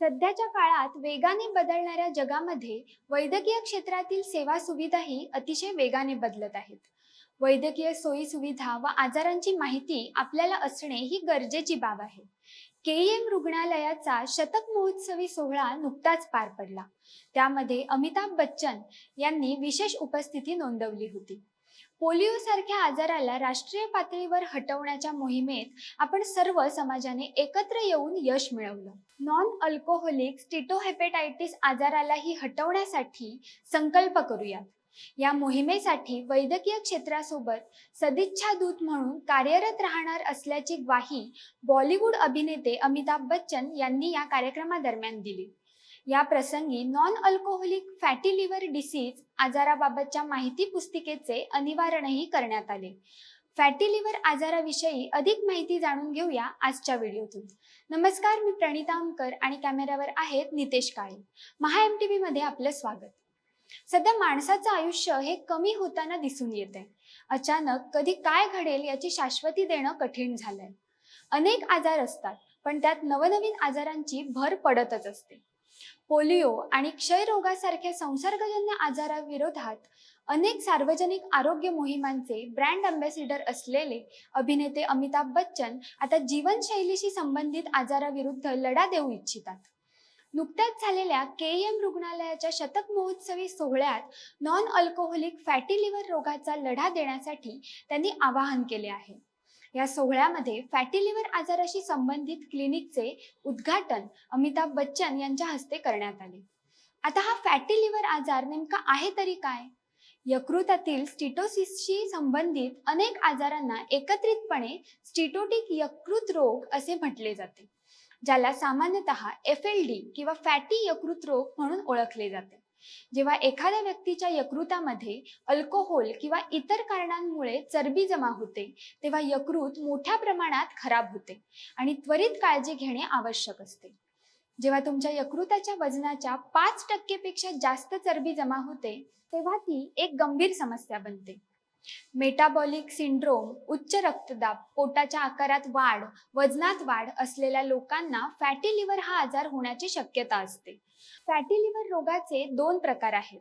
सध्याच्या काळात वेगाने बदलणाऱ्या जगामध्ये वैद्यकीय क्षेत्रातील सेवा सुविधाही अतिशय वेगाने बदलत आहेत. वैद्यकीय सोयी सुविधा व आजारांची माहिती आपल्याला असणे ही गरजेची बाब आहे. केईएम रुग्णालयाचा शतक महोत्सवी सोहळा नुकताच पार पडला. त्यामध्ये अमिताभ बच्चन यांनी विशेष उपस्थिती नोंदवली होती. पोलिओसारख्या आजाराला राष्ट्रीय पातळीवर हटवण्याच्या मोहिमेत आपण सर्व समाजाने एकत्र येऊन यश मिळवलं. नॉन अल्कोहोलिक स्टिटोहेपेटायटिस आजारालाही हटवण्यासाठी संकल्प करूयात. या मोहिमेसाठी वैद्यकीय क्षेत्रासोबत सदिच्छा दूत म्हणून कार्यरत राहणार असल्याची ग्वाही बॉलिवूड अभिनेते अमिताभ बच्चन यांनी या कार्यक्रमादरम्यान दिली. या प्रसंगी non alcoholic fatty liver disease आजाराबाबतच्या माहिती पुस्तिकेचे अनिवारणही करण्यात आले. फॅटी लिव्हर आजाराविषयी अधिक माहिती जाणून घेऊया आजच्या व्हिडिओतून. नमस्कार मी प्रणिता अंकर आणि कॅमेऱ्यावर आहेत Nitesh Kale. Maha M T V मध्ये आपलं स्वागत. सध्या माणसाचं आयुष्य हे कमी होताना दिसून येते अचानक कधी काय घडेल याची शाश्वती देणं कठीण झालंय. अनेक आजार असतात पण त्यात नवनवीन आजारांची भर पडतच असते. पोलिओ आणि क्षयरोगासारख्या संसर्गजन्य आजाराविरोधात अनेक सार्वजनिक आरोग्य मोहिमांचे ब्रँड अँबॅसिडर असलेले अभिनेते अमिताभ बच्चन आता जीवनशैलीशी संबंधित आजाराविरुद्ध लढा देऊ इच्छितात. नुकत्याच झालेल्या के एम रुग्णालयाच्या शतक महोत्सवी सोहळ्यात नॉन अल्कोहोलिक फॅटी लिव्हर रोगाचा लढा देण्यासाठी त्यांनी आवाहन केले आहे. या सोहळ्यामध्ये फॅटी लिव्हर आजाराशी संबंधित क्लिनिकचे उद्घाटन अमिताभ बच्चन यांच्या हस्ते करण्यात आले. आता हा फॅटी लिव्हर आजार नेमका आहे तरी काय? यकृतातील स्टिटोसिसशी संबंधित अनेक आजारांना एकत्रितपणे स्टिटोटिक यकृत रोग असे म्हटले जाते ज्याला सामान्यतः एफ एल डी किंवा फॅटी यकृत रोग म्हणून ओळखले जाते. जेव्हा एखाद्या व्यक्तीच्या यकृतामध्ये अल्कोहोल किंवा इतर कारणांमुळे चरबी जमा होते तेव्हा यकृत मोठ्या प्रमाणात खराब होते आणि त्वरित काळजी घेणे आवश्यक असते. जेव्हा तुमच्या यकृताच्या वजनाच्या पाच टक्केपेक्षा जास्त चरबी जमा होते तेव्हा ती एक गंभीर समस्या बनते. मेटाबॉलिक सिंड्रोम उच्च रक्तदाब पोटाच्या आकारात वाढ वजनात वाढ असलेल्या लोकांना फॅटी लिव्हर हा आजार होण्याची शक्यता असते. फॅटी लिव्हर रोगाचे दोन प्रकार आहेत.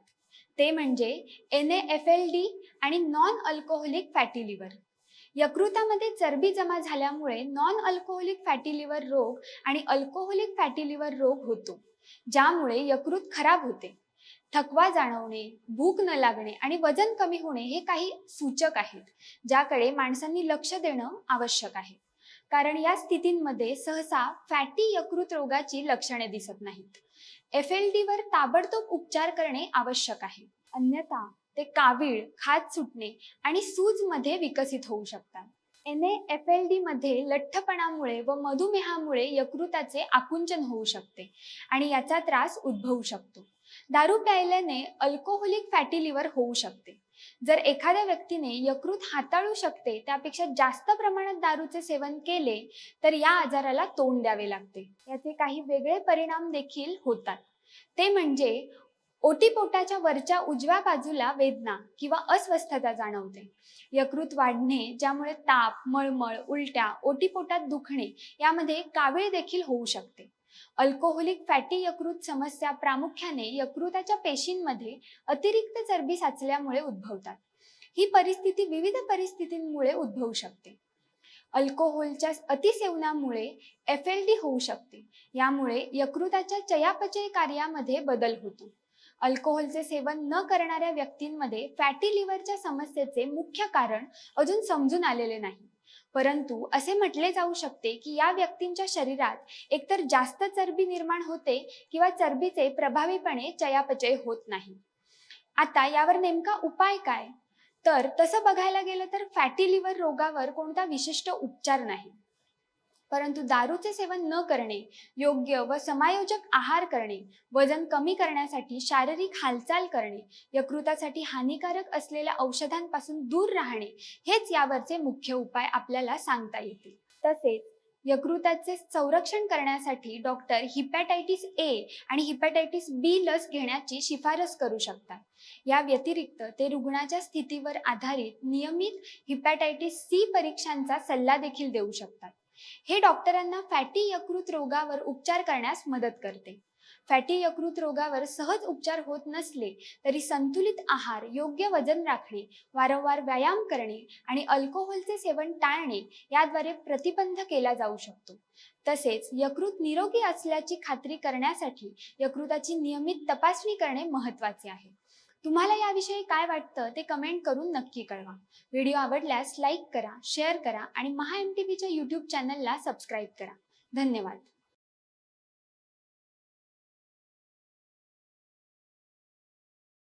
ते म्हणजे एन एफ एल डी आणि नॉन अल्कोहोलिक फॅटी लिव्हर यकृतामध्ये चरबी जमा झाल्यामुळे नॉन अल्कोहोलिक फॅटी लिव्हर रोग आणि अल्कोहोलिक फॅटी लिव्हर रोग होतो ज्यामुळे यकृत खराब होते. थकवा जाणवणे भूक न लागणे आणि वजन कमी होणे हे काही सूचक आहेत ज्याकडे माणसांनी लक्ष देणं आवश्यक आहे. कारण या स्थितींमध्ये सहसा फॅटी यकृत रोगाची लक्षणे दिसत नाहीत. एफ एल वर ताबडतोब उपचार करणे आवश्यक आहे. अन्यथा ते कावीळ खाज सुटणे आणि सूजमध्ये विकसित होऊ शकतात. एन एफ एल डी मध्ये लठ्ठपणामुळे व मधुमेहामुळे यकृताचे आकुंचन होऊ शकते आणि याचा त्रास उद्भवू शकतो. दारू प्यायल्याने अल्कोहोलिक फॅटी लिव्हर होऊ शकते. जर एखाद्या व्यक्तीने यकृत हाताळू शकते त्यापेक्षा जास्त प्रमाणात दारूचे सेवन केले तर या आजाराला तोंड द्यावे लागते. याचे काही वेगळे परिणाम देखील होतात. ते म्हणजे ओटीपोटाच्या वरच्या उजव्या बाजूला वेदना किंवा अस्वस्थता जाणवते. यकृत वाढणे ज्यामुळे ताप मळमळ उलट्या ओटीपोटात दुखणे यामध्ये कावीळ देखील होऊ शकते. अल्कोहोलिक फॅटी यकृत समस्या प्रामुख्याने यकृताच्या पेशींमध्ये अतिरिक्त चरबी साचल्यामुळे उद्भवतात. ही परिस्थिती विविध परिस्थितींमुळे उद्भवू शकते. अल्कोहोलच्या अतिसेवनामुळे एफ एल डी होऊ शकते. यामुळे यकृताच्या चयापचय कार्यामध्ये बदल होतो. अल्कोहोलचे सेवन न करणाऱ्या व्यक्तींमध्ये फॅटी लिव्हरच्या समस्येचे मुख्य कारण अजून समजून आलेले नाही. परंतु असे म्हटले जाऊ शकते की या व्यक्तींच्या शरीरात एकतर जास्त चरबी निर्माण होते किंवा चरबीचे प्रभावीपणे चयापचय होत नाही. आता यावर नेमका उपाय काय? तर तसं बघायला गेलं तर फॅटी लिव्हर रोगावर कोणता विशिष्ट उपचार नाही. परंतु दारूचे सेवन न करणे योग्य व समायोजक आहार करणे वजन कमी करण्यासाठी शारीरिक हालचाल करणे यकृतासाठी हानिकारक असलेल्या औषधांपासून दूर राहणे हेच यावरचे मुख्य उपाय आपल्याला सांगता येतील. तसेच यकृताचे संरक्षण करण्यासाठी डॉक्टर हिपॅटायटिस ए आणि हिपॅटायटिस बी लस घेण्याची शिफारस करू शकतात. या व्यतिरिक्त ते रुग्णाच्या स्थितीवर आधारित नियमित हिपॅटायटिस सी परीक्षांचा सल्ला देखील देऊ शकतात. हे डॉक्टरांना फॅटी यकृत रोगावर उपचार करण्यास मदत करते. फॅटी यकृत रोगावर सहज उपचार होत नसले तरी संतुलित आहार योग्य वजन राखणे वारंवार व्यायाम करणे आणि अल्कोहोलचे सेवन टाळणे याद्वारे प्रतिबंध केला जाऊ शकतो. तसेच यकृत निरोगी असल्याची खात्री करण्यासाठी यकृताची नियमित तपासणी करणे महत्त्वाचे आहे. तुम्हाला याविषयी काय वाटतं ते कमेंट करून नक्की कळवा. व्हिडिओ आवडल्यास लाईक करा शेअर करा आणि महा एम टी व्हीच्या यूट्यूब चॅनलला सबस्क्राईब करा. धन्यवाद.